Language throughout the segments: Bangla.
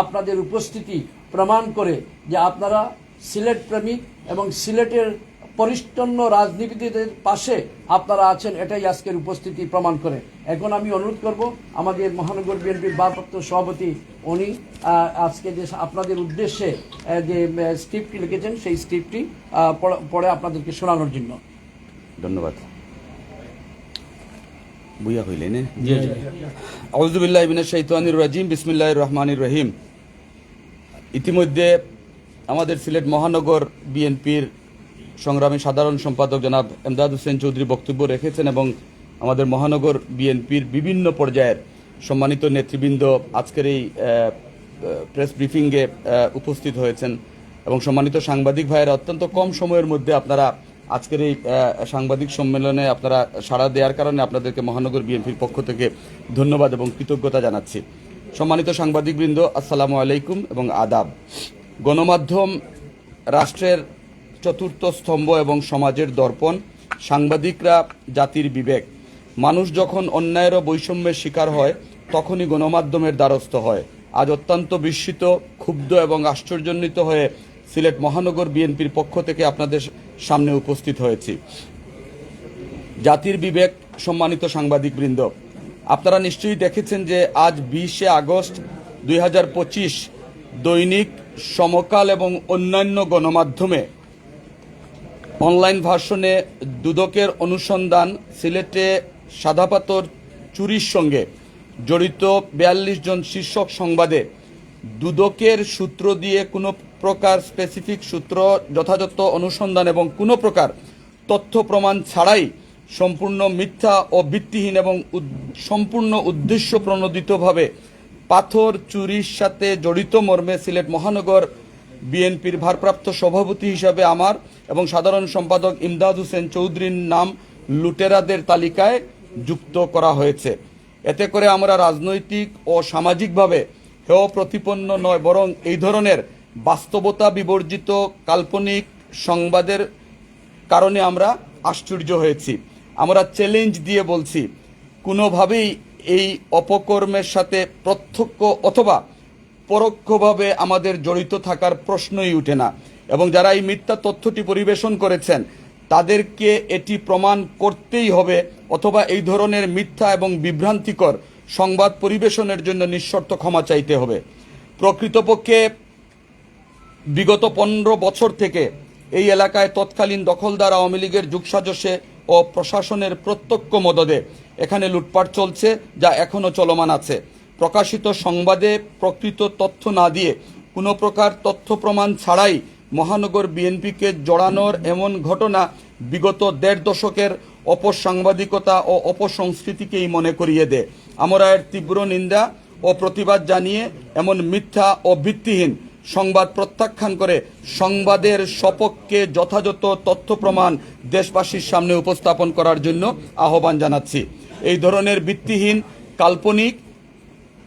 আপনাদের উপস্থিতি প্রমাণ করে যে আপনারা সিলেট প্রেমিক এবং সিলেটের পরিচ্ছন্ন রাজনীতিদের পাশে আপনারা আছেন, এটাই আজকের উপস্থিতি প্রমাণ করে। এখন আমি অনুরোধ করব, আমাদের মহানগর বিএনপির ভারপ্রাপ্ত সভাপতি, উনি আজকে যে আপনাদের উদ্দেশ্যে যে স্ক্রিপ্টটি লিখেছেন, সেই স্ক্রিপ্টটি পড়ে আপনাদেরকে শোনানোর জন্য। ধন্যবাদ। বুইয়া হইলেন আউজুবিল্লাহ শৈতানির রাজিম বিসমিল্লাহির রহমানির রহিম। ইতিমধ্যে আমাদের সিলেট মহানগর বিএনপির সংগ্রামী সাধারণ সম্পাদক জনাব এমদাদ হোসেন চৌধুরী বক্তব্য রেখেছেন এবং আমাদের মহানগর বিএনপির বিভিন্ন পর্যায়ের সম্মানিত নেতৃবৃন্দ আজকের এই প্রেস ব্রিফিংয়ে উপস্থিত হয়েছেন এবং সম্মানিত সাংবাদিক ভাইয়েরা অত্যন্ত কম সময়ের মধ্যে আপনারা আজকের এই সাংবাদিক সম্মেলনে আপনারা সাড়া দেওয়ার কারণে আপনাদেরকে মহানগর বিএনপির পক্ষ থেকে ধন্যবাদ এবং কৃতজ্ঞতা জানাচ্ছি। সম্মানিত সাংবাদিকবৃন্দ, আসসালামু আলাইকুম এবং আদাব। গণমাধ্যম রাষ্ট্রের চতুর্থ স্তম্ভ এবং সমাজের দর্পণ, সাংবাদিকরা জাতির বিবেক। মানুষ যখন অন্যায়ের ও বৈষম্যের শিকার হয়, তখনই গণমাধ্যমের দ্বারস্থ হয়। আজ অত্যন্ত বিস্মিত, ক্ষুব্ধ এবং আশ্চর্যান্বিত হয়ে সিলেট মহানগর বিএনপির পক্ষ থেকে আপনাদের সামনে উপস্থিত হয়েছি। জাতির বিবেক, সম্মানিত সাংবাদিকবৃন্দ, আপনারা নিশ্চয়ই দেখেছেন যে আজ বিশে আগস্ট দুই হাজার পঁচিশ দৈনিক সমকাল এবং অন্যান্য গণমাধ্যমে অনলাইন ভার্সনে দুদকের অনুসন্ধান সিলেটে সাদাপাতর চুরির সঙ্গে জড়িত বিয়াল্লিশ জন শীর্ষক সংবাদে দুদকের সূত্র দিয়ে কোনো প্রকার স্পেসিফিক সূত্র যথাযথ অনুসন্ধান এবং কোনো প্রকার তথ্য প্রমাণ ছাড়াই সম্পূর্ণ মিথ্যা ও ভিত্তিহীন এবং সম্পূর্ণ উদ্দেশ্য প্রণোদিতভাবে পাথর চুরির সাথে জড়িত মর্মে সিলেট মহানগর বিএনপির ভারপ্রাপ্ত সভাপতি হিসাবে আমার এবং সাধারণ সম্পাদক ইমদাদ হোসেন চৌধুরীর নাম লুটেরাদের তালিকায় যুক্ত করা হয়েছে। এতে করে আমরা রাজনৈতিক ও সামাজিকভাবে হেয় প্রতিপন্ন নয়, বরং এই ধরনের বাস্তবতা বিবর্জিত কাল্পনিক সংবাদের কারণে আমরা আশ্চর্য হয়েছি। আমরা চ্যালেঞ্জ দিয়ে বলছি, কোনোভাবেই এই অপকর্মের সাথে প্রত্যক্ষ অথবা পরোক্ষভাবে আমাদের জড়িত থাকার প্রশ্নই উঠে না। এবং যারা এই মিথ্যা তথ্যটি পরিবেশন করেছেন, তাদেরকে এটি প্রমাণ করতেই হবে অথবা এই ধরনের মিথ্যা এবং বিভ্রান্তিকর সংবাদ পরিবেশনের জন্য নিঃশর্ত ক্ষমা চাইতে হবে। প্রকৃতপক্ষে বিগত পনেরো বছর থেকে এই এলাকায় তৎকালীন দখলদার আওয়ামী লীগের যুগসাজশে ও প্রশাসনের প্রত্যক্ষ মদদে এখানে লুটপাট চলছে, যা এখনও চলমান আছে। প্রকাশিত সংবাদে প্রকৃত তথ্য না দিয়ে কোনো প্রকার তথ্য প্রমাণ ছাড়াই মহানগর বিএনপিকে জড়ানোর এমন ঘটনা বিগত দেড় দশকের অপসাংবাদিকতা ও অপসংস্কৃতিকেই মনে করিয়ে দেয় আমরা এর তীব্র নিন্দা ও প্রতিবাদ জানিয়ে এমন মিথ্যা ও ভিত্তিহীন সংবাদ প্রত্যাখ্যান করে সংবাদের সপক্ষে যথাযথ তথ্য প্রমাণ দেশবাসীর সামনে উপস্থাপন করার জন্য আহ্বান জানাচ্ছি। এই ধরনের ভিত্তিহীন, কাল্পনিক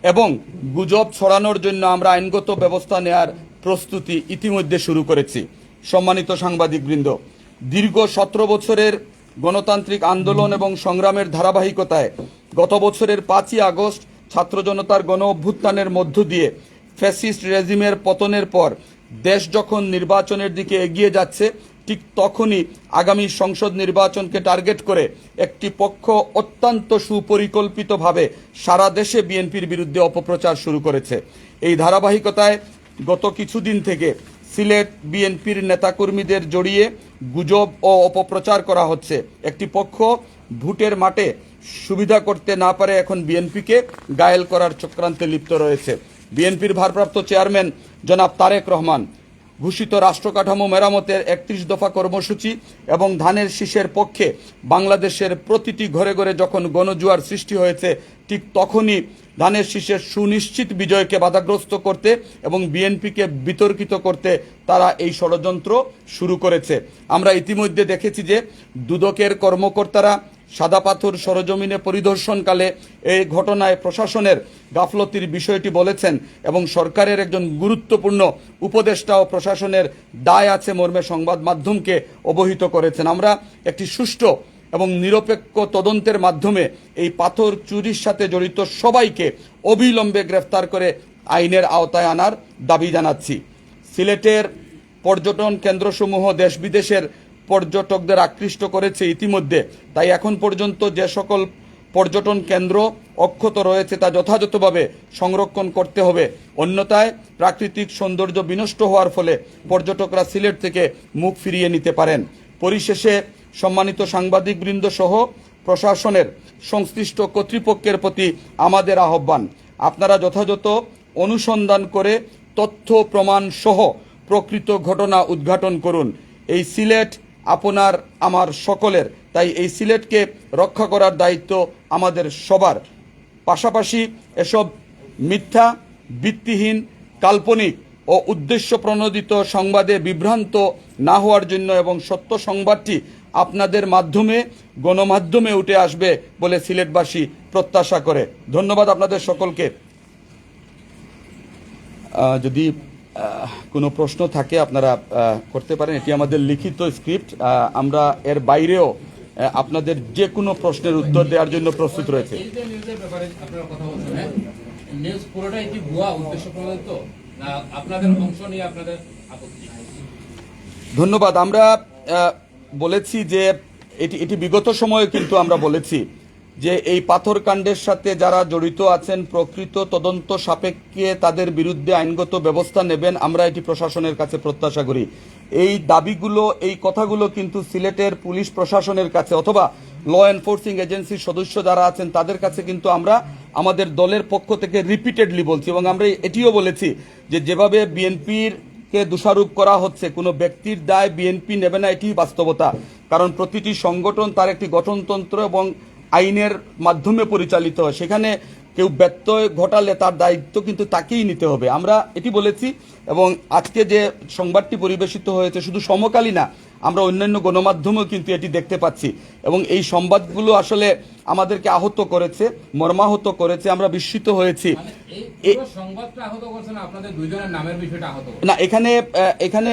এবং গুজব ছড়ানোর জন্য আমরা আইনগত ব্যবস্থা নেয়ার প্রস্তুতি ইতিমধ্যে শুরু করেছি। সম্মানিত সাংবাদিকবৃন্দ, দীর্ঘ সতেরো বছরের গণতান্ত্রিক আন্দোলন এবং সংগ্রামের ধারাবাহিকতায় গত বছরের পাঁচই আগস্ট ছাত্র জনতার গণ অভ্যুত্থানের মধ্য দিয়ে ফ্যাসিস্ট রেজিমের পতনের পর দেশ যখন নির্বাচনের দিকে এগিয়ে যাচ্ছে, ঠিক তখনই আগামী সংসদ নির্বাচনকে টার্গেট করে একটি পক্ষ অত্যন্ত সুপরিকল্পিতভাবে সারা দেশে বিএনপির বিরুদ্ধে অপপ্রচার শুরু করেছে। এই ধারাবাহিকতায় গত কিছুদিন থেকে সিলেট বিএনপির নেতাকর্মীদের জড়িয়ে গুজব ও অপপ্রচার করা হচ্ছে। একটি পক্ষ ভোটের মাঠে সুবিধা করতে না পারে এখন বিএনপিকে, গায়েল করার চক্রান্তে লিপ্ত রয়েছে। বিএনপির ভারপ্রাপ্ত চেয়ারম্যান জনাব তারেক রহমান, ঘোষিত রাষ্ট্রকাঠামো মেরামতের একত্রিশ দফা কর্মসূচি এবং ধানের শীষের পক্ষে বাংলাদেশের প্রতিটি ঘরে ঘরে যখন গণজুয়ার সৃষ্টি হয়েছে, ঠিক তখনই ধানের শীষের সুনিশ্চিত বিজয়কে বাধাগ্রস্ত করতে এবং বিএনপিকে বিতর্কিত করতে তারা এই ষড়যন্ত্র শুরু করেছে। আমরা ইতিমধ্যে দেখেছি যে দুদকের কর্মকর্তারা সাদা পাথর সরজমিনে পরিদর্শনকালে এই ঘটনায় প্রশাসনের গাফলতির বিষয়টি বলেছেন এবং সরকারের একজন গুরুত্বপূর্ণ উপদেষ্টা ও প্রশাসনের দায় আছে মর্মে সংবাদ মাধ্যমকে অবহিত করেছেন। আমরা একটি সুষ্ঠু এবং নিরপেক্ষ তদন্তের মাধ্যমে এই পাথর চুরির সাথে জড়িত সবাইকে অবিলম্বে গ্রেফতার করে আইনের আওতায় আনার দাবি জানাচ্ছি। সিলেটের পর্যটন কেন্দ্রসমূহ দেশ বিদেশের পর্যটকদের আকৃষ্ট করেছে ইতিমধ্যে। তাই এখন পর্যন্ত যে সকল পর্যটন কেন্দ্র অক্ষত রয়েছে তা যথাযথভাবে সংরক্ষণ করতে হবে। অন্যথায় প্রাকৃতিক সৌন্দর্য বিনষ্ট হওয়ার ফলে পর্যটকরা সিলেট থেকে মুখ ফিরিয়ে নিতে পারেন। পরিশেষে সম্মানিত সাংবাদিকবৃন্দ সহ প্রশাসনের সংশ্লিষ্ট কর্তৃপক্ষের প্রতি আমাদের আহ্বান। আপনারা যথাযথ অনুসন্ধান করে তথ্য প্রমাণ সহ প্রকৃত ঘটনা উদ্ঘাটন করুন। এই সিলেট আপনার, আমার সকলের। তাই এই সিলেটকে রক্ষা করার দায়িত্ব আমাদের সবার। পাশাপাশি এসব মিথ্যা, ভিত্তিহীন, কাল্পনিক ও উদ্দেশ্য প্রণোদিত সংবাদে বিভ্রান্ত না হওয়ার জন্য এবং সত্য সংবাদটি আপনাদের মাধ্যমে, গণমাধ্যমে উঠে আসবে বলে সিলেটবাসী প্রত্যাশা করে। ধন্যবাদ আপনাদের সকলকে। যদি কোনো প্রশ্ন থাকে আপনারা করতে পারেন। এটি আমাদের লিখিত স্ক্রিপ্ট। আমরা এর বাইরেও আপনাদের যে কোনো প্রশ্নের উত্তর দেওয়ার জন্য প্রস্তুত রয়েছে। হ্যাঁ? ধন্যবাদ। আমরা বলেছি যে এটি এটি বিগত সময়ে কিন্তু আমরা বলেছি। যে এই পাথর কাণ্ডের সাথে যারা জড়িত আছেন, প্রকৃত তদন্ত সাপেক্ষে তাদের বিরুদ্ধে আইনগত ব্যবস্থা নেবেন, আমরা এটি প্রশাসনের কাছে প্রত্যাশা করি। এই দাবিগুলো, এই কথাগুলো কিন্তু সিলেটের পুলিশ প্রশাসনের কাছে অথবা ল এনফোর্সিং এজেন্সির সদস্য যারা আছেন, তাদের কাছে কিন্তু আমরা আমাদের দলের পক্ষ থেকে রিপিটেডলি বলছি এবং আমরা এটিও বলেছি যে যেভাবে বিএনপির কে দোষারোপ করা হচ্ছে, কোনো ব্যক্তির দায় বিএনপি নেবে না এটি বাস্তবতা। কারণ প্রতিটি সংগঠন তার একটি গঠনতন্ত্র এবং আইনের মাধ্যমে পরিচালিত হয়। সেখানে কেউ ব্যত্যয় ঘটালে তার দায়িত্ব কিন্তু তাকেই নিতে হবে। আমরা এটি বলেছি এবং আজকে যে সংবাদটি পরিবেশিত হয়েছে শুধু সমকালী না আমরা অন্যান্য গণমাধ্যমেও কিন্তু এটি দেখতে পাচ্ছি। এবং এই সংবাদগুলো আসলে আমাদেরকে আহত করেছে মর্মাহত করেছে আমরা বিস্মিত হয়েছি। মানে না এখানে এখানে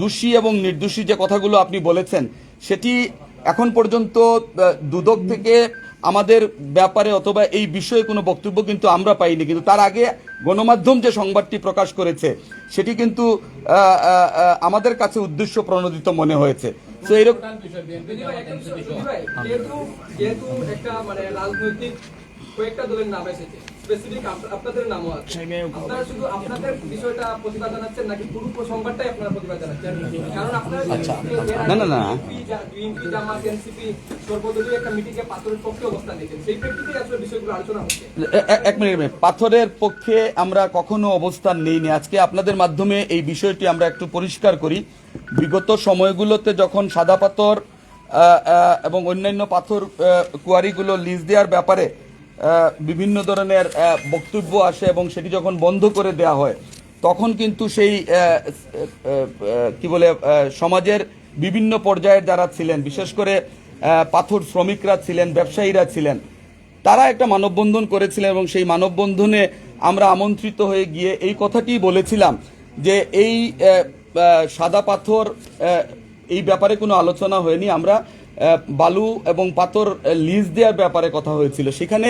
দোষী এবং নির্দোষী যে কথাগুলো আপনি বলেছেন সেটি এখন পর্যন্ত দুদক থেকে আমাদের ব্যাপারে অথবা এই বিষয়ে কোনো বক্তব্য কিন্তু আমরা পাইনি। কিন্তু তার আগে গণমাধ্যম যে সংবাদটি প্রকাশ করেছে, সেটি কিন্তু আমাদের কাছে উদ্দেশ্য প্রণোদিত মনে হয়েছে। তো এরকম স্পেসিফিক আপনাদের নামও আছে। আপনারা শুধু আপনাদের বিষয়টা প্রতিবাদ জানাচ্ছেন নাকি পুরো সংবাদটাই আপনারা প্রতিবাদ জানাচ্ছেন? কারণ আপনারা আচ্ছা। না, না, না। বিএনপি জামাত এনসিপি সর্বদলীয় একটা মিটিংয়ে পাথরের পক্ষে অবস্থান নিয়েছেন। সেই প্রেক্ষিতে আসলে বিষয়গুলো আলোচনা হচ্ছে। এক মিনিট পাথরের পক্ষে আমরা কখনো অবস্থান নেইনি। আজকে আপনাদের মাধ্যমে এই বিষয়টি আমরা একটু পরিষ্কার করি। বিগত সময়গুলোতে যখন সাদা পাথর এবং অন্যান্য পাথর কুয়ারিগুলো লিজ দেওয়ার ব্যাপারে বিভিন্ন ধরনের বক্তব্য আসে এবং সেটি যখন বন্ধ করে দেওয়া হয়, তখন কিন্তু সেই কি বলে সমাজের বিভিন্ন পর্যায়ের যারা ছিলেন, বিশেষ করে পাথর শ্রমিকরা ছিলেন, ব্যবসায়ীরা ছিলেন, তারা একটা মানববন্ধন করেছিলেন এবং সেই মানববন্ধনে আমরা আমন্ত্রিত হয়ে গিয়ে এই কথাটি বলেছিলাম যে এই সাদা পাথর এই ব্যাপারে কোনো আলোচনা হয়নি। আমরা বালু এবং পাথর লিজ দেওয়ার ব্যাপারে কথা হয়েছিল। সেখানে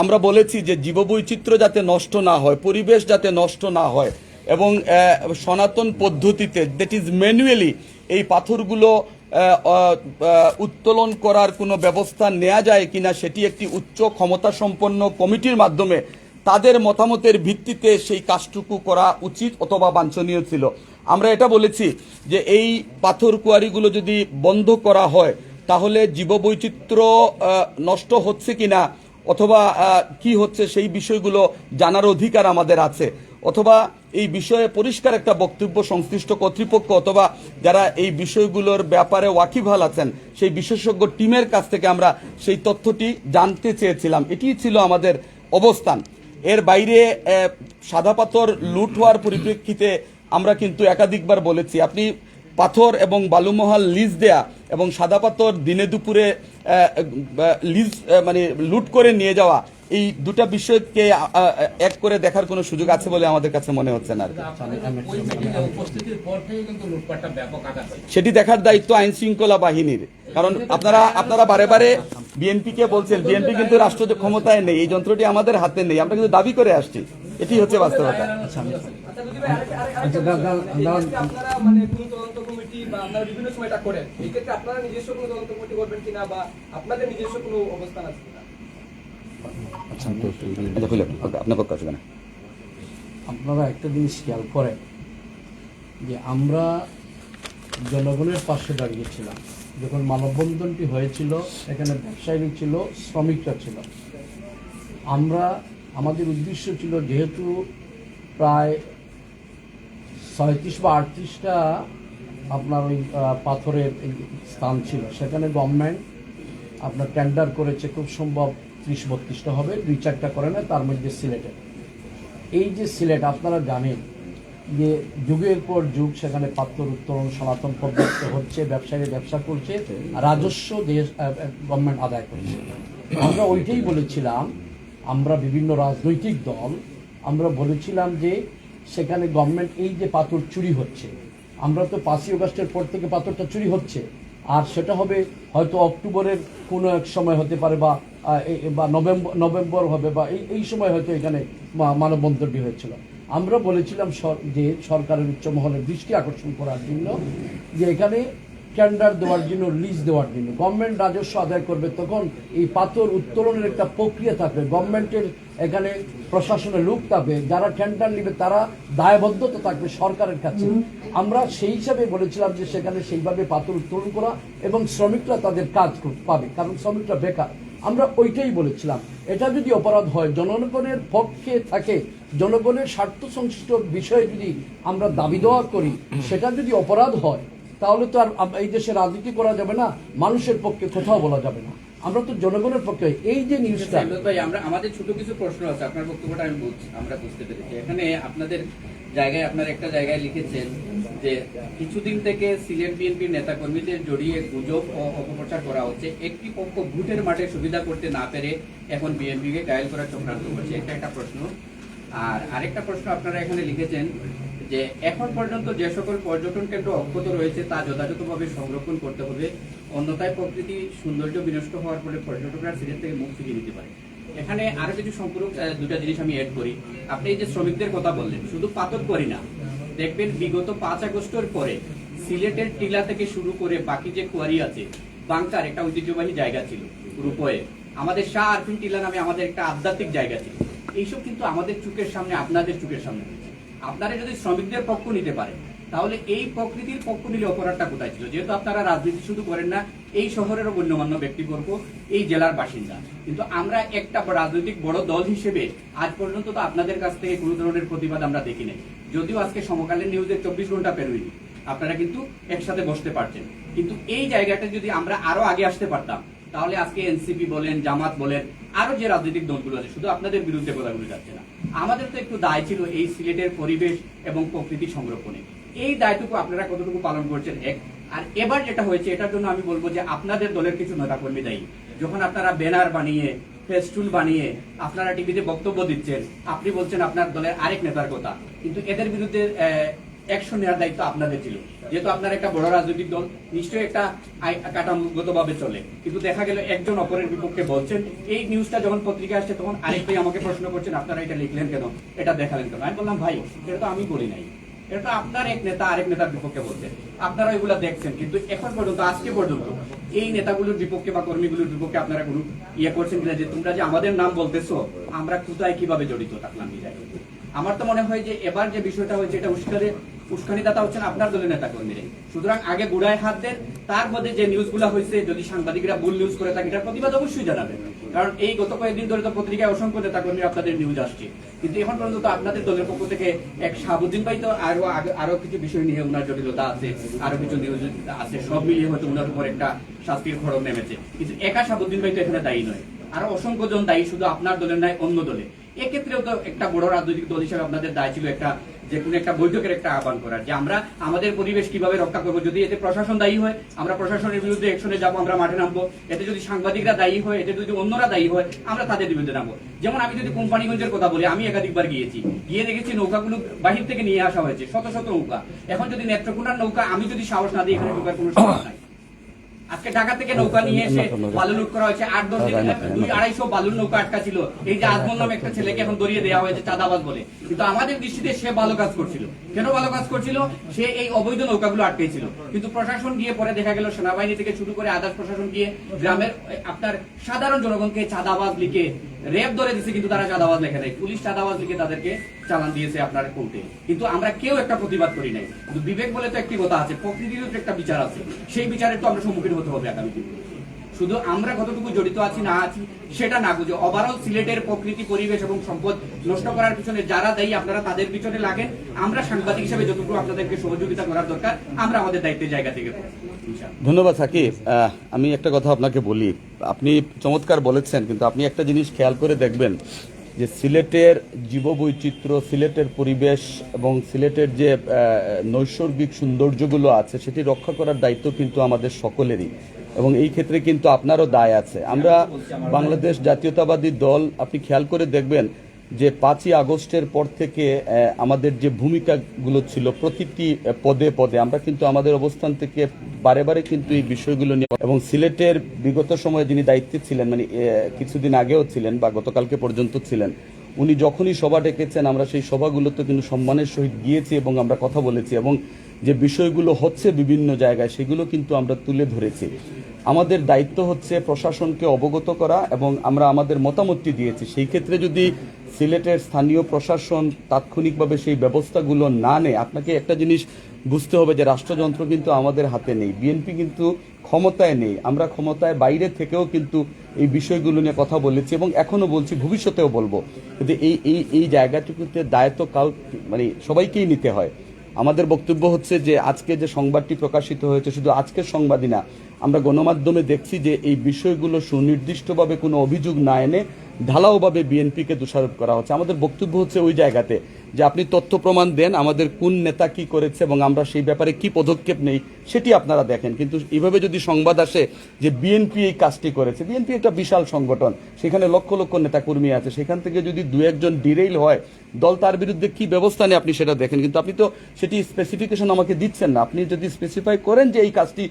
আমরা বলেছি যে জীববৈচিত্র্য যাতে নষ্ট না হয়, পরিবেশ যাতে নষ্ট না হয়, এবং সনাতন পদ্ধতিতে দ্যাট ইজ ম্যানুয়ালি এই পাথরগুলো উত্তোলন করার কোনো ব্যবস্থা নেওয়া যায় কিনা সেটি একটি উচ্চ ক্ষমতা সম্পন্ন কমিটির মাধ্যমে তাদের মতামতের ভিত্তিতে সেই কাজটুকু করা উচিত অথবা বাঞ্ছনীয় ছিল। আমরা এটা বলেছি যে এই পাথর কুয়ারিগুলো যদি বন্ধ করা হয় তাহলে জীববৈচিত্র্য নষ্ট হচ্ছে কিনা, অথবা কি হচ্ছে সেই বিষয়গুলো জানার অধিকার আমাদের আছে। অথবা এই বিষয়ে পরিষ্কার একটা বক্তব্য সংশ্লিষ্ট কর্তৃপক্ষ অথবা যারা এই বিষয়গুলোর ব্যাপারে ওয়াকিবহাল আছেন, সেই বিশেষজ্ঞ টিমের কাছ থেকে আমরা সেই তথ্যটি জানতে চেয়েছিলাম। এটিই ছিল আমাদের অবস্থান। এর বাইরে সাদা পাথর লুট হওয়ার পরিপ্রেক্ষিতে আমরা কিন্তু একাধিকবার বলেছি, আপনি পাথর এবং বালুমহাল লিজ দেয়া এবং সাদা পাথর দিনে দুপুরে লিজ মানে লুট করে নিয়ে যাওয়া, এই দুটা বিষয়কে এক করে দেখার কোনো সুযোগ আছে বলে আমাদের কাছে মনে হচ্ছে না সেটি দেখার দায়িত্ব আইন শৃঙ্খলা বাহিনীর। কারণ আপনারা আপনারা বারে বারে বিএনপি কে বলছেন, বিএনপি কিন্তু রাষ্ট্র ক্ষমতায় নেই, এই যন্ত্রটি আমাদের হাতে নেই, আমরা কিন্তু দাবি করে আসছি। এটি হচ্ছে বাস্তবতা। আচ্ছা আচ্ছা, মানে আচ্ছা আপনারা একটা জিনিস খেয়াল করেন যে আমরা জনগণের পাশে দাঁড়িয়েছিলাম যখন মানববন্ধনটি হয়েছিল এখানে ব্যবসায়ী ছিল শ্রমিকরা ছিল। আমরা আমাদের উদ্দেশ্য ছিল যেহেতু প্রায় ছয়ত্রিশ বা আটত্রিশটা আপনার ওই পাথরের স্থান ছিল। সেখানে গভর্নমেন্ট আপনার টেন্ডার করেছে, খুব সম্ভব ত্রিশ বত্রিশটা হবে, দুই চারটা করে না, তার মধ্যে সিলেটের এই যে সিলেট, আপনারা জানেন যে যুগের পর যুগ সেখানে পাত্র উত্তোলন, সনাতন পদ্ধতি হচ্ছে, ব্যবসায়ী ব্যবসা করছে, রাজস্ব দেশ গভর্নমেন্ট আদায় করছে। আমরা ওইটাই বলেছিলাম আমরা বিভিন্ন রাজনৈতিক দল, আমরা বলেছিলাম যে সেখানে গভর্নমেন্ট এই যে পাথর চুরি হচ্ছে, আমরা তো পাঁচই আগস্টের পর থেকে পাথরটা চুরি হচ্ছে, আর সেটা হবে হয়তো অক্টোবরের কোনো এক সময় হতে পারে বা বা নভেম্বর নভেম্বর হবে বা এই এই সময় হয়তো এখানে মানববন্ধনটি হয়েছিল। আমরা বলেছিলাম যে সরকারের উচ্চ মহলের দৃষ্টি আকর্ষণ করার জন্য যে এখানে টেন্ডার দেওয়ার জন্য লিজ দেওয়ার জন্য। গভর্নমেন্ট রাজস্ব আদায় করবে তখন এই পাথর উত্তোলনের একটা প্রক্রিয়া থাকবে। গভর্নমেন্টের এখানে প্রশাসনের লোক থাকবে যারা টেন্ডার নেবে তারা দায়বদ্ধতা থাকবে সরকারের কাছে। আমরা সেই হিসাবে বলেছিলাম যে সেখানে সেইভাবে পাথর উত্তোলন করা এবং শ্রমিকরা তাদের কাজ পাবে কারণ শ্রমিকরা বেকার। আমরা ওইটাই বলেছিলাম। এটা যদি অপরাধ হয় জনগণের পক্ষে থাকে জনগণের স্বার্থ সংশ্লিষ্ট বিষয়ে যদি আমরা দাবি দেওয়া করি সেটা যদি অপরাধ হয় তাহলে তো আর এই দেশে রাজনীতি করা যাবে না মানুষের পক্ষে কোথাও বলা যাবে না। আমরা তো জনগণের পক্ষে এই যে নিউজটা ভাই আমরা আমাদের ছোট কিছু প্রশ্ন আছে আপনার বক্তব্যটা আমি আমরা বুঝতে পেরেছি। এখানে আপনাদের জায়গায় আপনার একটা জায়গায় লিখেছেন যে কিছুদিন থেকে সিলেট বিএনপির নেতাকর্মীদের জড়িয়ে গুজব ও অপপ্রচার করা হচ্ছে। একটি পক্ষ ভোটের মাঠে সুবিধা করতে না পেরে এখন বিএনপিকে গায়েল করার চক্রান্ত করছে। এটা একটা প্রশ্ন। আর আরেকটা প্রশ্ন আপনারা এখানে লিখেছেন যে এখন পর্যন্ত যে সকল পর্যটন কেন্দ্র অক্ষত রয়েছে, তা যথাযথভাবে সংরক্ষণ করতে হবে। অন্যথায় প্রকৃতি সৌন্দর্য বিনষ্ট হওয়ার ফলে পর্যটকরা সিলেট থেকে মুখ ফিরিয়ে নিতে পারে। এখানে আরও কিছু সম্পূরক দুটা জিনিস আমি এড করি। আপনি এই যে শ্রমিকদের কথা বললেন, শুধু পাথর করি না। দেখবেন বিগত পাঁচ আগস্টের পরে সিলেটের টিলা থেকে শুরু করে বাকি যে কোয়ারি আছে, বাংকার একটা ঐতিহ্যবাহী জায়গা ছিল রূপয়ে। আমাদের শাহ আরফিন টিলা নামে আমাদের একটা আধ্যাত্মিক জায়গা ছিল। এইসব কিন্তু আমাদের চোখের সামনে, আপনাদের চোখের সামনে। আপনারা যদি শ্রমিকদের পক্ষ নিতে পারেন, তাহলে এই প্রকৃতির পক্ষ নিলে অপরাধটা কোথায় ছিল? যেহেতু আপনারা রাজনীতি শুধু করেন না, এই শহরেরও গণ্যমান্য ব্যক্তিবর্গ এই জেলার বাসিন্দা। কিন্তু আমরা একটা রাজনৈতিক বড় দল হিসেবে আজ পর্যন্ত তো আপনাদের কাছ থেকে কোনো ধরনের প্রতিবাদ আমরা দেখি নাই। যদিও আজকে সমকালীন নিউজের চব্বিশ ঘণ্টা পেরোয়নি আপনারা কিন্তু একসাথে বসতে পারছেন। কিন্তু এই জায়গাটা যদি আমরা আরও আগে আসতে পারতাম, তাহলে আজকে এনসিপি বলেন, জামাত বলেন, আরও যে রাজনৈতিক দলগুলো আছে, শুধু আপনাদের বিরুদ্ধে কথাগুলো যাচ্ছে না। আমাদের তো একটু দায় ছিল এই সিলেটের পরিবেশ এবং প্রকৃতি সংরক্ষণে। এই দায়টুকু আপনারা কতটুকু পালন করছেন? এক। আর এবার যেটা হয়েছে, এটার জন্য আমি বলব যে আপনাদের দলের কিছু নেতাকর্মী দায়ী। যখন আপনারা ব্যানার বানিয়ে ফেস্টুন বানিয়ে আপনারা টিভিতে বক্তব্য দিচ্ছেন, আপনি বলছেন আপনার দলের আরেক নেতার কথা। কিন্তু এদের বিরুদ্ধে অ্যাকশন নেওয়ার দায়িত্ব আপনাদের ছিল। যেহেতু আপনার একটা বড় রাজনৈতিক দল, নিশ্চয়ই একটা কাঠামোগত ভাবে চলে। কিন্তু দেখা গেল একজন অপরের বিপক্ষে বলছেন, এই নিউজটা যখন পত্রিকা আসছে, তখন আরেক ভাই আমাকে প্রশ্ন করছেন, আপনারা এটা লিখলেন কেন? এটা দেখালেন কেন? আমি বললাম, ভাই, এটা তো আমি বলি নাই। এটা আপনার এক নেতা আরেক নেতার বিপক্ষে বলছেন আপনারা এগুলা দেখছেন, কিন্তু এখন পর্যন্ত, আজকে পর্যন্ত, এই নেতাগুলোর বিপক্ষে বা কর্মীগুলোর বিপক্ষে আপনারা কোনো ইয়ে করছেন কিনা? যে তোমরা যে আমাদের নাম বলতেছো, আমরা কোথায় কীভাবে জড়িত থাকলাম আমার তো মনে হয় যে এবার যে বিষয়টা হয়েছে, এটা উস্কারে উস্কানিদাতা হচ্ছেন আপনার দলের নেতা কর্মীরা সুতরাং আগে গুড়ায় হাত দেন তার মধ্যে যে নিউজগুলো হয়েছে, যদি সাংবাদিকরা ভুল নিউজ করে থাকে, এটার প্রতিবাদ অবশ্যই জানাবেন। কারণ এই গত কয়েকদিন ধরে তো পত্রিকায় অসংখ্য নেতা কর্মী আপনাদের নিউজ আসছে। কিন্তু এখন পর্যন্ত আপনাদের দলের পক্ষ থেকে এক শাহাবুদ্দিন ভাই তো আরও আরও কিছু বিষয় নিয়ে ওনার জটিলতা আছে, আরও কিছু নিউজ আছে, সব মিলিয়ে হয়তো ওনার উপর একটা শাস্তির খড়গ নেমেছে। কিন্তু একা শাহাবুদ্দিন ভাই তো এখানে দায়ী নয়। আরও অসংখ্য জন দায়ী শুধু আপনার দলের নয়, অন্য দলে। এক্ষেত্রেও তো একটা বড় রাজনৈতিক দল হিসেবে আপনাদের দায় ছিল একটা যে কোনো একটা বৈঠকের একটা আহ্বান করার, যে আমরা আমাদের পরিবেশ কীভাবে রক্ষা করব। যদি এতে প্রশাসন দায়ী হয়, আমরা প্রশাসনের বিরুদ্ধে একশনে যাব, আমরা মাঠে নামবো। এতে যদি সাংবাদিকরা দায়ী হয়, এতে যদি অন্যরা দায়ী হয়, আমরা তাদের বিরুদ্ধে নামবো। যেমন আমি যদি কোম্পানিগঞ্জের কথা বলি, আমি একাধিকবার গিয়েছি। গিয়ে দেখেছি নৌকাগুলো বাহির থেকে নিয়ে আসা হয়েছে, শত শত নৌকা। এখন যদি নেত্রকোনার নৌকা, আমি যদি সাহস না দিই, এখানে ঢোকার কোনো সাহস নাই। আজকে ঢাকা থেকে নৌকা নিয়ে এসে বালু লুট করা হয়েছে। আট, দশ দিন, দুই আড়াইশো বালুর নৌকা আটকা ছিল এই যে আজমল নামে একটা ছেলেকে এখন দরিয়ে দেওয়া হয়েছে চাঁদাবাদ বলে। কিন্তু আমাদের দৃষ্টিতে সে ভালো কাজ করছিল। কেন ভালো কাজ করছিল? সে এই অবৈধ নৌকাগুলো আটকেছিল। কিন্তু প্রশাসন গিয়ে পরে দেখা গেল সেনাবাহিনী থেকে শুরু করে আদার্স প্রশাসন গিয়ে গ্রামের আপনার সাধারণ জনগণকে চাঁদাবাজ লিখে রেপ ধরে দিছে, কিন্তু তারা চাঁদাবাজ লেখে দেয় পুলিশ চাঁদাবাজ লিখে তাদেরকে চালান দিয়েছে আপনার কোর্টে। কিন্তু আমরা কেউ একটা প্রতিবাদ করি নাই। কিন্তু বিবেক বলে তো একটি কথা আছে, প্রকৃতিরও একটা বিচার আছে। সেই বিচারের তো আমরা সম্মুখীন হতে হবে আগামী দিনে। শুধু আমরা কতটুকু জড়িত আছি, না আছি, সেটা না বুঝে। ওভারঅল সিলেটের প্রকৃতি, পরিবেশ এবং সম্পদ নষ্ট করার পিছনে যারা দায়ী, আপনারা তাদের পিছনে লাগেন। আমরা সাংবাদিক হিসেবে যতটুকু আপনাদেরকে সহযোগিতা করার দরকার, আমরা আমাদের দায়িত্বের জায়গা থেকে ধন্যবাদ, সাকিব। আমি একটা কথা আপনাকে বলি। আপনি চমৎকার বলেছেন, কিন্তু আপনি একটা জিনিস খেয়াল করে দেখবেন যে সিলেটের জীববৈচিত্র্য, সিলেটের পরিবেশ এবং সিলেটের যে নৈসর্গিক সৌন্দর্যগুলো আছে, সেটি রক্ষা করার দায়িত্ব কিন্তু আমাদের সকলেরই। এবং এই ক্ষেত্রে কিন্তু আপনারও দায় আছে। আমরা বাংলাদেশ জাতীয়তাবাদী দল, আপনি খেয়াল করে দেখবেন যে পাঁচই আগস্টের পর থেকে আমাদের যে ভূমিকাগুলো ছিল প্রতিটি পদে পদে, আমরা কিন্তু আমাদের অবস্থান থেকে বারে বারে কিন্তু এই বিষয়গুলো নিয়ে এবং সিলেটের বিগত সময়ে যিনি দায়িত্বে ছিলেন মানে কিছুদিন আগেও ছিলেন বা গতকালকে পর্যন্ত ছিলেন, উনি যখনই সভা ডেকেছেন, আমরা সেই সভাগুলোতে কিন্তু সম্মানের সহিত গিয়েছি এবং আমরা কথা বলেছি এবং যে বিষয়গুলো হচ্ছে বিভিন্ন জায়গায়, সেগুলো কিন্তু আমরা তুলে ধরেছি। আমাদের দায়িত্ব হচ্ছে প্রশাসনকে অবগত করা এবং আমরা আমাদের মতামতটি দিয়েছি। সেই ক্ষেত্রে যদি সিলেটের স্থানীয় প্রশাসন তাৎক্ষণিকভাবে সেই ব্যবস্থাগুলো না নেয়, আপনাকে একটা জিনিস বুঝতে হবে যে রাষ্ট্রযন্ত্র কিন্তু আমাদের হাতে নেই। বিএনপি কিন্তু ক্ষমতায় নেই। আমরা ক্ষমতায় বাইরে থেকেও কিন্তু এই বিষয়গুলো নিয়ে কথা বলেছি এবং এখনও বলছি, ভবিষ্যতেও বলব কিন্তু এই এই এই জায়গাটুকুতে দায়িত্ব কাউ মানে সবাইকেই নিতে হয়। আমাদের বক্তব্য হচ্ছে যে আজকে যে সংবাদটি প্রকাশিত হয়েছে, শুধু আজকের সংবাদই না, আমরা গণমাধ্যমে দেখছি যে এই বিষয়গুলো সুনির্দিষ্টভাবে কোনো অভিযোগ না এনে ঢালাওভাবে বিএনপিকে দোষারোপ করা হচ্ছে। আমাদের বক্তব্য হচ্ছে ওই জায়গাতে যে আপনি তথ্য প্রমাণ দেন আমাদের কোন নেতা কি করেছে এবং আমরা সেই ব্যাপারে কি পদক্ষেপ নেই, সেটি আপনারা দেখেন। কিন্তু এইভাবে যদি সংবাদ আসে যে বিএনপি এই কাজটি করেছে বিএনপি একটা বিশাল সংগঠন, সেখানে লক্ষ লক্ষ নেতা কর্মী আছে, সেখান থেকে যদি দু একজন ডিরেইল হয়, দল তার বিরুদ্ধে কি ব্যবস্থা নেয় আপনি সেটা দেখেন। কিন্তু আপনি তো সেটি স্পেসিফিকেশন আমাকে দিচ্ছেন না। আপনি যদি স্পেসিফাই করেন যে এই কাজটি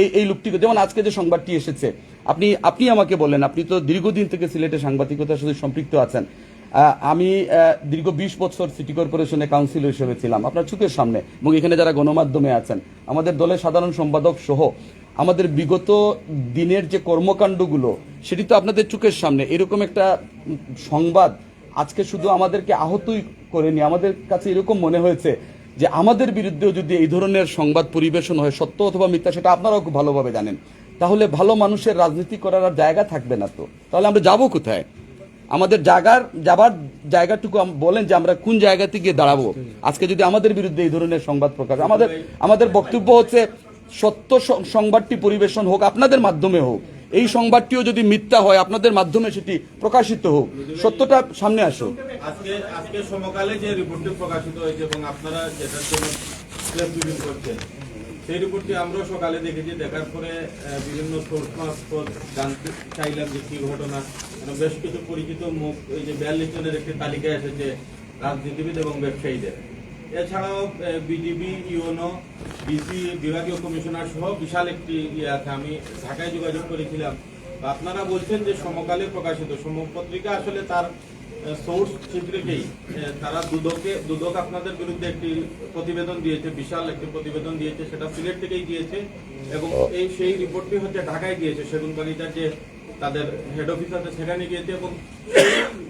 এই এই লোকটি যেমন আজকে যে সংবাদটি এসেছে, আপনি আপনি আমাকে বললেন, আপনি তো দীর্ঘদিন থেকে সিলেটে সাংবাদিকতার সাথে সম্পৃক্ত আছেন। আমি দীর্ঘ বিশ বছর সিটি কর্পোরেশনে কাউন্সিল হিসেবে ছিলাম, আপনার চোখের সামনে, এবং এখানে যারা গণমাধ্যমে আছেন, আমাদের দলের সাধারণ সম্পাদক সহ আমাদের বিগত দিনের যে কর্মকাণ্ডগুলো, সেটি তো আপনাদের চোখের সামনে। এরকম একটা সংবাদ আজকে শুধু আমাদেরকে আহতই করেনি, আমাদের কাছে এরকম মনে হয়েছে যে আমাদের বিরুদ্ধেও যদি এই ধরনের সংবাদ পরিবেশন হয়, সত্য অথবা মিথ্যা, সেটা আপনারাও খুব ভালোভাবে জানেন। তাহলে ভালো মানুষের রাজনীতি করার আর জায়গা থাকবে না তো। তাহলে আমরা যাব কোথায়? আমাদের জায়গার যাবার জায়গাটুকু বলেন যে আমরা কোন জায়গাতে গিয়ে দাঁড়াবো। আজকে যদি আমাদের বিরুদ্ধে এই ধরনের সংবাদ প্রকাশ আমাদের আমাদের বক্তব্য হচ্ছে সত্য সংবাদটি পরিবেশন হোক, আপনাদের মাধ্যমে হোক। এই সংবাদটিও যদি মিথ্যা হয়, আপনাদের মাধ্যমে সেটি প্রকাশিত হোক। সত্যটা সামনে আসুক আজকে আজকে সমকালে যে রিপোর্টটি প্রকাশিত হয়েছে এবং আপনারা যেটার জন্য করছেন সেই রিপোর্টটি আমরাও সকালে দেখেছি, দেখার পরে বিভিন্ন জানতে চাইলাম যে কি ঘটনা। বেশ কিছু পরিচিত মুখ, এই যে বিয়াল্লিশ জনের একটি তালিকা এসেছে রাজনীতিবিদ এবং ব্যবসায়ীদের। এছাড়াও বিডিবি ইউনো ডিসি, বিভাগীয় কমিশনার সহ বিশাল একটি ইয়ে আছে, আমি ঢাকায় যোগাযোগ করেছিলাম। আপনারা বলছেন যে সমকালে প্রকাশিত সম পত্রিকা আসলে তার সোর্স ঠিক তারা দুদকে দুদক আপনাদের বিরুদ্ধে একটি প্রতিবেদন দিয়েছে, বিশাল একটি প্রতিবেদন দিয়েছে, সেটা সিলেট থেকেই দিয়েছে এবং এই সেই রিপোর্টটি হচ্ছে ঢাকায় গিয়েছে সেগুন বাগিচার যে তাদের হেড অফিস আছে সেখানে গিয়েছে এবং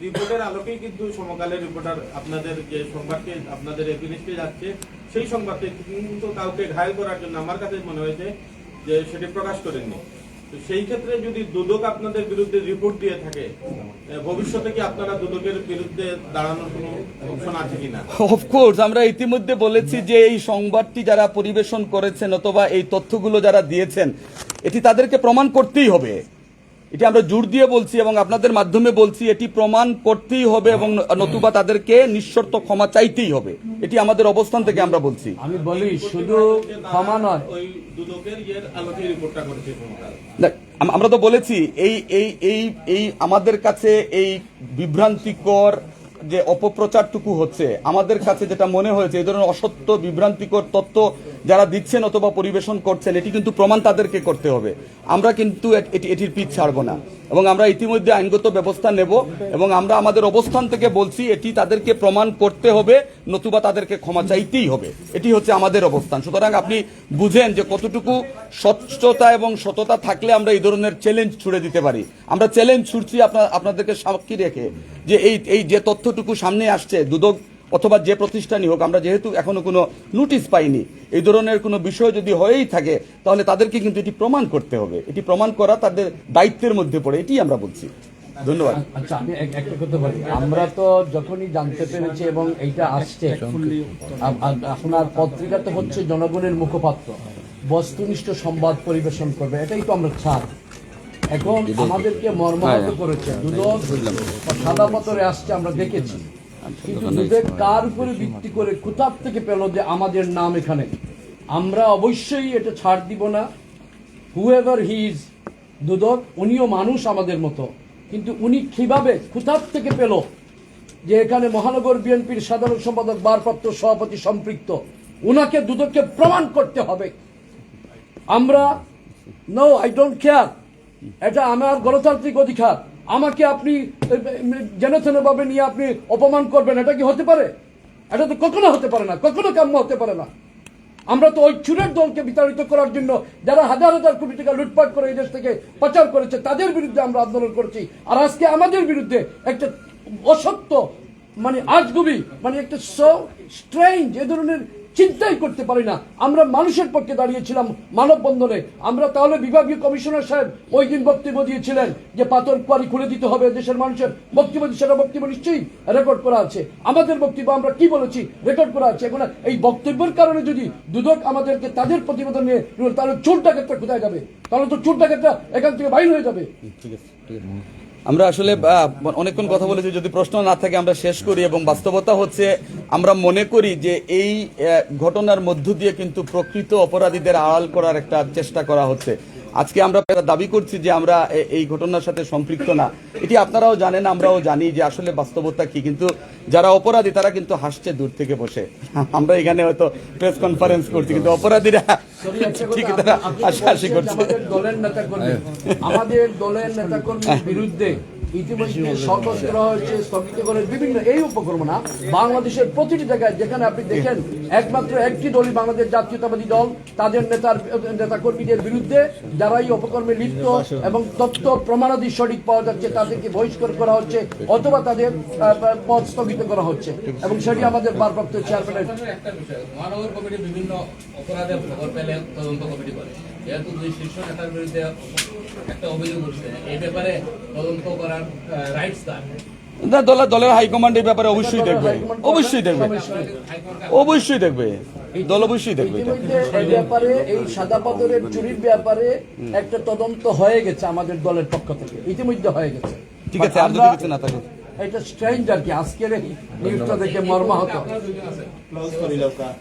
রিপোর্টের আলোকেই কিন্তু সমকালের রিপোর্টার আপনাদের যে সংবাদটি আপনাদের এগেনিস্টে যাচ্ছে, সেই সংবাদটি কিন্তু কাউকে ঘায়ল করার জন্য আমার কাছে মনে হয়েছে যে সেটি প্রকাশ করেননি। সেই ক্ষেত্রে যদি দুদক আপনাদের বিরুদ্ধে রিপোর্ট দিয়ে থাকে ভবিষ্যতে কি আপনারা দুদকের বিরুদ্ধে দাঁড়ানোর কোনো অপশন আছে কিনা? অফকোর্স আমরা ইতিমধ্যে বলেছি যে এই সংবাদটি যারা পরিবেশন করেছেন অথবা এই তথ্যগুলো যারা দিয়েছেন, এটি তাদেরকে প্রমাণ করতেই হবে। এটি আমরা জোর দিয়ে বলছি এবং আপনাদের মাধ্যমে বলছি এটি প্রমাণ করতেই হবে এবং নতুবা তাদেরকে নিঃশর্ত ক্ষমা চাইতেই হবে। এটি আমাদের অবস্থান থেকে আমরা বলছি। আমি বলি শুধু ক্ষমা নয়। আমরা তো বলেছি এই এই এই এই আমাদের কাছে এই বিভ্রান্তিকর যে অপপ্রচারটুকু হচ্ছে আমাদের কাছে যেটা মনে হয়েছে এই ধরনের অসত্য বিভ্রান্তিকর তথ্য যারা দিচ্ছেন অথবা পরিবেশন করছেন, এটি কিন্তু প্রমাণ তাদেরকে করতে হবে। আমরা কিন্তু এটির পিছ ছাড়বো না। এবং আমরা ইতিমধ্যে আইনগত ব্যবস্থা নেব এবং আমরা আমাদের অবস্থান থেকে বলছি, এটি তাদেরকে প্রমাণ করতে হবে, নতুবা তাদেরকে ক্ষমা চাইতেই হবে। এটি হচ্ছে আমাদের অবস্থান। সুতরাং আপনি বুঝেন যে কতটুকু স্বচ্ছতা এবং সততা থাকলে আমরা এই ধরনের চ্যালেঞ্জ ছুড়ে দিতে পারি। আমরা চ্যালেঞ্জ ছুড়ছি আপনার আপনাদেরকে সাক্ষী রেখে যে এই এই যে তথ্যটুকু সামনে আসছে, দুদক অথবা যে প্রতিষ্ঠানই হোক আমরা যেহেতু এখনও কোনো নোটিশ পাইনি এই ধরনের কোনো বিষয় যদি হয়েই থাকে তাহলে তাদেরকে কিন্তু এটি প্রমাণ করতে হবে। এটি প্রমাণ করা তাদের দায়িত্বের মধ্যে পড়ে এটি আমরা বলছি। ধন্যবাদ। আচ্ছা আমি একটা কথা বলি। আমরা তো যখনই জানতে পেরেছি এবং এইটা আসছে আপনার পত্রিকা তো হচ্ছে জনগণের মুখপাত্র। বস্তুনিষ্ঠ সংবাদ পরিবেশন করবে এটাই তো আমরা চাই। এখন আমাদেরকে মর্মাহত করেছে। দুদক সাদা পত্রে আসছে আমরা দেখেছি। কার উপরে ভিত্তি করে কোথার থেকে পেল যে আমাদের নাম এখানে। আমরা অবশ্যই এটা ছাড় দিব না। হুএভার হি ইজ দুদক উনিও মানুষ আমাদের মতো। কিন্তু উনি কীভাবে কোথার থেকে পেল যে এখানে মহানগর বিএনপির সাধারণ সম্পাদক ভারপ্রাপ্ত সভাপতি সম্পৃক্ত উনাকে দুদককে প্রমাণ করতে হবে। আমরা নো আই ডোন্ট কেয়ার এটা আমার গণতান্ত্রিক অধিকার। আমাকে আপনি যেন ভাবে নিয়ে আপনি অপমান করবেন, এটা কি হতে পারে? এটা তো কখনো হতে পারে না, কখনো কাম্য হতে পারে না। আমরা তো ওই চুরের দলকে বিতাড়িত করার জন্য যারা হাজার হাজার কোটি টাকা লুটপাট করে এই দেশ থেকে পাচার করেছে, তাদের বিরুদ্ধে আমরা আন্দোলন করছি। আর আজকে আমাদের বিরুদ্ধে একটা অসত্য মানে আজগুবি মানে একটা স্ট্রেঞ্জ এ ধরনের চিন্তাই করতে পারি না। আমরা মানুষের পক্ষে দাঁড়িয়েছিলাম মানববন্ধনে। আমরা তাহলে বিভাগীয় কমিশনার সাহেব ওই দিন বক্তব্য দিয়েছিলেন যে পাথর কোয়ারি খুলে দিতে হবে দেশের মানুষের। বক্তব্য সেটা বক্তব্য নিশ্চয়ই রেকর্ড করা আছে। আমাদের বক্তব্য আমরা কি বলেছি? রেকর্ড করা আছে। এখন এই বক্তব্যের কারণে যদি দুদক আমাদেরকে তাদের প্রতিবেদন নিয়ে তাহলে চোর ডাকাতটা কোথায় যাবে? তাহলে তো চোর ডাকাতটা এখান থেকে বাইর হয়ে যাবে। আমরা আসলে অনেকক্ষণ কথা বলেছি, যদি প্রশ্ন না থাকে আমরা শেষ করি এবং বাস্তবতা হচ্ছে আমরা মনে করি যে এই ঘটনার মধ্য দিয়ে কিন্তু প্রকৃত অপরাধীদের আড়াল করার একটা চেষ্টা করা হচ্ছে। আজকে আমরা দাবি করছি যে আমরা এই ঘটনার সাথে সম্পৃক্ত না। এটি আপনারাও জানেন, আমরাও জানি যে আসলে বাস্তবতা কি। কিন্তু যারা অপরাধী তারা কিন্তু হাসছে দূর থেকে বসে। আমরা এখানে হয়তো প্রেস কনফারেন্স করছি কিন্তু অপরাধীরা ঠিক তারা হাসাহাসি করছে। দলের নেতা কর্মী আমাদের দলের নেতা কর্মীর বিরুদ্ধে ইতিমধ্যে সতর্ক করা হয়েছে স্থগিত বিভিন্ন এই উপক্রম না বাংলাদেশের প্রতিটি জায়গায় যেখানে আপনি দেখেন একমাত্র একটি দলই বাংলাদেশ জাতীয়তাবাদী দল তাদের নেতার নেতা কর্মীদের বিরুদ্ধে যারা এই অপকর্মে লিপ্ত এবং তথ্য প্রমাণাদি সঠিক পাওয়া যাচ্ছে তাদেরকে বহিষ্কার করা হচ্ছে অথবা তাদের পদ স্থগিত করা হচ্ছে এবং সেটি আমাদের ভারপ্রাপ্ত চেয়ারম্যানের একটা বিষয় মহানগর কমিটি বিভিন্ন অপরাধের খবর পেলে তদন্ত কমিটি করে। যেহেতু দুই শীর্ষ নেতার বিরুদ্ধে একটা অভিযোগ উঠছে এই ব্যাপারে তদন্ত করার রাইটস তার। না দলের দলের হাইকমান্ড এই ব্যাপারে অবশ্যই দেখবে। অবশ্যই দেখবে। অবশ্যই দেখবে। দল অবশ্যই দেখবে। ব্যাপারে এই সাদা পাথরের চুরির ব্যাপারে একটা তদন্ত হয়ে গেছে আমাদের দলের পক্ষ থেকে। ইতিমধ্যে হয়ে গেছে। ঠিক আছে আর যদি কিছু না থাকে। এটা স্ট্রেঞ্জ আর কি? আজকের নিউজটা দেখে মর্মাহত। আপনারা দুজন আছেন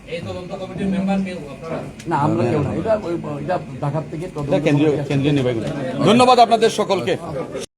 এই তদন্ত কমিটির মেম্বার কেউ? আপনারা? না আমরা কেউ না। এটা ওই- এটা ঢাকার থেকে ধন্যবাদ আপনাদের সকলকে।